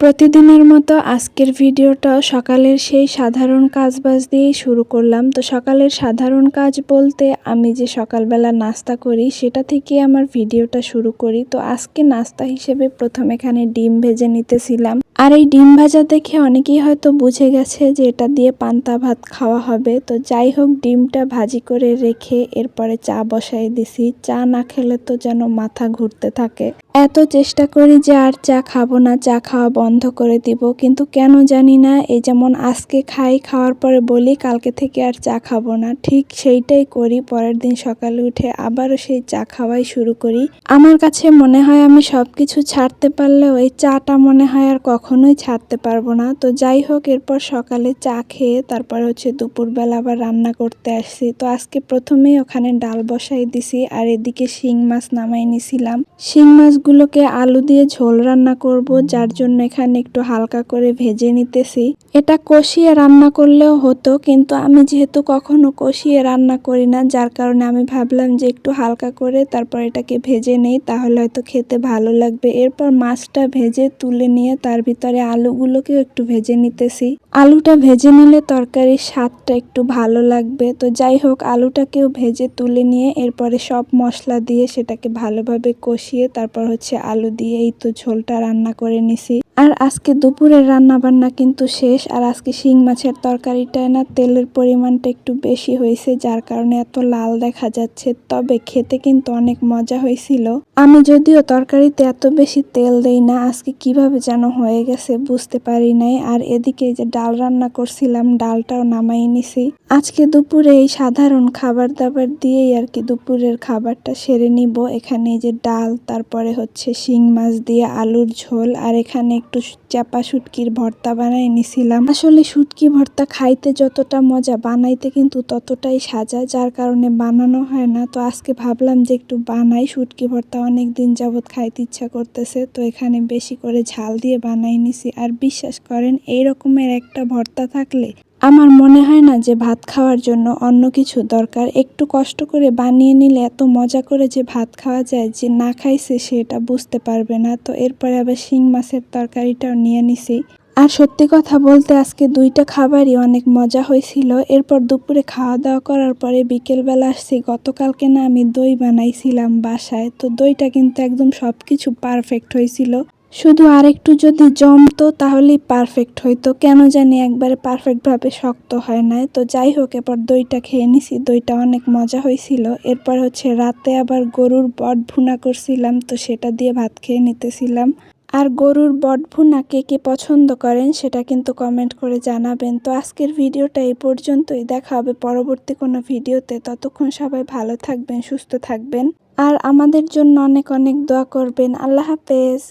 প্রতিদিনের মতো আজকের ভিডিওটা সকালের সেই সাধারণ কাজবাজ দিয়েই শুরু করলাম। তো সকালের সাধারণ কাজ বলতে আমি যে সকালবেলা নাস্তা করি, সেটা থেকে আমার ভিডিওটা শুরু করি। তো আজকে নাস্তা হিসেবে প্রথম এখানে ডিম ভেজে নিতেছিলাম। আর এই ডিম ভাজা দেখে অনেকেই হয়তো বুঝে গেছে যে এটা দিয়ে পান্তা ভাত খাওয়া হবে। তো যাই হোক, ডিমটা ভাজি করে রেখে এরপরে চা বসাই দিছি। চা না খেলে তো যেন মাথা ঘুরতে থাকে। এত চেষ্টা করি যে আর চা খাব না, চা খাওয়া বন্ধ করে দিব। কিন্তু কেন জানি না, এই যেমন আজকে খাই, খাওয়ার পরে বলি, কালকে থেকে আর চা খাব না। ঠিক সেইটাই করি, পরের দিন সকালে উঠে আবারও সেই চা খাওয়াই শুরু করি। আমার কাছে মনে হয় আমি সবকিছু ছাড়তে পারলেও এই চাটা মনে হয় আর কখনোই ছাড়তে পারব না। তো যাই হোক, এরপর সকালে চা খেয়ে তারপর হচ্ছে দুপুরবেলা আবার রান্না করতে আসছি। তো আজকে প্রথমেই ওখানে ডাল বসাই দিছি আর এদিকে শিং মাছ নামাই নিছিলাম। শিং মাছগুলোকে আলু দিয়ে ঝোল রান্না করব, যার জন্য এখানে একটু হালকা করে ভেজে নিতেছি। এটা কষিয়ে রান্না করলেও হতো, কিন্তু আমি যেহেতু কখনো কষিয়ে রান্না করি না, যার কারণে আমি ভাবলাম যে একটু হালকা করে তারপর এটাকে ভেজে নেই, তাহলে হয়তো খেতে ভালো লাগবে। এরপর মাছটা ভেজে তুলে নিয়ে তার ভিতরে আলুগুলোকেও একটু ভেজে নিতেছি। আলুটা ভেজে নিলে তরকারির স্বাদটা একটু ভালো লাগবে। তো যাই হোক, আলুটাকেও ভেজে তুলে নিয়ে এরপরে সব মশলা দিয়ে সেটাকে ভালোভাবে কষিয়ে তারপর হচ্ছে আলু দিয়ে এই তো ঝোলটা রান্না করে নিছি। আর আজকে দুপুরের রান্না বান্না কিন্তু শেষ, আর আজকে শিং মাছের তরকারিটায় না তেলের পরিমাণটা একটু বেশি হয়েছে, যার কারণে এত লাল দেখা যাচ্ছে। তবে খেতে কিন্তু অনেক মজা হয়েছিল। আমি যদিও তরকারিতে এত বেশি তেল দেই না, আজকে কীভাবে যেন হয়ে গেছে বুঝতে পারি নাই। আর এদিকে যে ডাল রান্না করছিলাম, ডালটাও নামাই নিছি। আজকে দুপুরে এই সাধারণ খাবার দাবার দিয়েই আর কি দুপুরের খাবারটা সেরে নিব। এখানে যে ডাল, তারপরে হচ্ছে শিং মাছ দিয়ে আলুর ঝোল, আর এখানে একটু চাপা শুটকির ভর্তা বানাই নিছিলাম। আসলে শুটকি ভর্তা খাইতে যতটা মজা বানাইতে কিন্তু ততটাই সাজা, যার কারণে বানানো হয় না। তো আজকে ভাবলাম যে একটু বানাই। শুটকি ভর্তা অনেক দিন যাবৎ খাইতে ইচ্ছা করতেছে, তো এখানে বেশি করে ঝাল দিয়ে বানাই নিছি। আর বিশ্বাস করেন এই রকমের একটা ভর্তা থাকলে আমার মনে হয় না যে ভাত খাওয়ার জন্য অন্য কিছু দরকার। একটু কষ্ট করে বানিয়ে নিলে এত মজা করে যে ভাত খাওয়া যায়, যে না খাইছে সেটা বুঝতে পারবে না। তো এরপরে আবার শিং মাছের তরকারিটাও নিয়ে নিছি। আর সত্যি কথা বলতে আজকে দুইটা খাবারই অনেক মজা হয়েছিল। এরপর দুপুরে খাওয়া দাওয়া করার পরে বিকেলবেলা আসছি। গতকালকে না আমি দই বানাইছিলাম বাসায়। তো দইটা কিন্তু একদম সব কিছু পারফেক্ট হয়েছিল। শুধু আরেকটু যদি জমতো তাহলেই পারফেক্ট হইতো। কেন জানি একবারে পারফেক্টভাবে শক্ত হয় না তো যাই হোক, এরপর দইটা খেয়ে নিছি। দইটা অনেক মজা হয়েছিল এরপর হচ্ছে রাতে আবার গরুর বট ভুনা করছিলাম, তো সেটা দিয়ে ভাত খেয়ে নিতেছিলাম। আর গরুর বট ভুনা কে কে পছন্দ করেন সেটা কিন্তু কমেন্ট করে জানাবেন। তো আজকের ভিডিওটা এই পর্যন্তই। দেখা হবে পরবর্তী কোনো ভিডিওতে। ততক্ষণ সবাই ভালো থাকবেন, সুস্থ থাকবেন। আর আমাদের জন্য অনেক অনেক দোয়া করবেন। আল্লাহ হাফেজ।